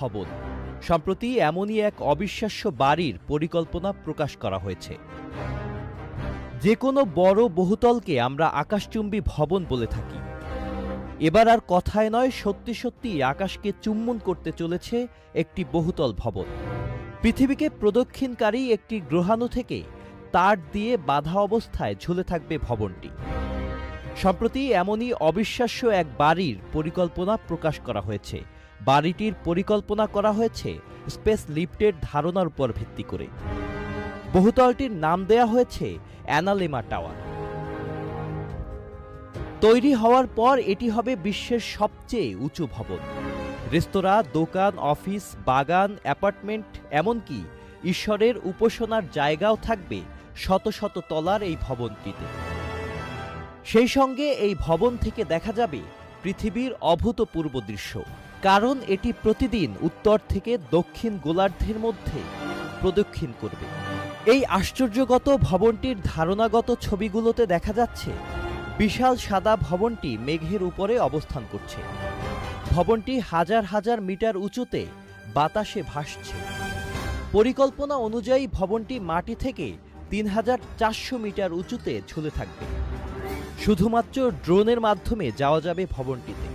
ভবন। সম্প্রতি এমনই এক অবিশ্বাস্য বাড়ির পরিকল্পনা প্রকাশ করা হয়েছে। যে কোনো বড় বহুতলকে আমরা আকাশচুম্বী ভবন বলে থাকি। এবার আর কথায় নয়, সত্যি সত্যি আকাশকে চুম্বন করতে চলেছে একটি বহুতল ভবন। পৃথিবীকে প্রদক্ষিণকারী একটি গ্রহাণু থেকে তার দিয়ে বাধা অবস্থায় ঝুলে থাকবে ভবনটি। সম্প্রতি এমনই অবিশ্বাস্য এক বাড়ির পরিকল্পনা প্রকাশ করা হয়েছে। বাড়িটির পরিকল্পনা করা হয়েছে স্পেস লিফটের ধারণার উপর ভিত্তি করে। বহুতলটির নাম দেয়া হয়েছে অ্যানালেমা টাওয়ার। তৈরি হওয়ার পর এটি হবে বিশ্বের সবচেয়ে উঁচু ভবন। রেস্তোরাঁ, দোকান, অফিস, বাগান, অ্যাপার্টমেন্ট, এমনকি ঈশ্বরের উপাসনার জায়গাও থাকবে শত শত তলার এই ভবনটিতে। সেই সঙ্গে এই ভবন থেকে দেখা যাবে পৃথিবীর অভূতপূর্ব দৃশ্য। কারণ এটি প্রতিদিন উত্তর থেকে দক্ষিণ গোলার্ধের মধ্যে প্রদক্ষিণ করবে। এই আশ্চর্যগত ভবনটির ধারণাগত ছবিগুলোতে দেখা যাচ্ছে, বিশাল সাদা ভবনটি মেঘের উপরে অবস্থান করছে। ভবনটি হাজার হাজার মিটার উঁচুতে বাতাসে ভাসছে। পরিকল্পনা অনুযায়ী ভবনটি মাটি থেকে তিন হাজার চারশো মিটার উঁচুতে ঝুলে থাকবে। শুধুমাত্র ড্রোনের মাধ্যমে যাওয়া যাবে ভবনটিতে।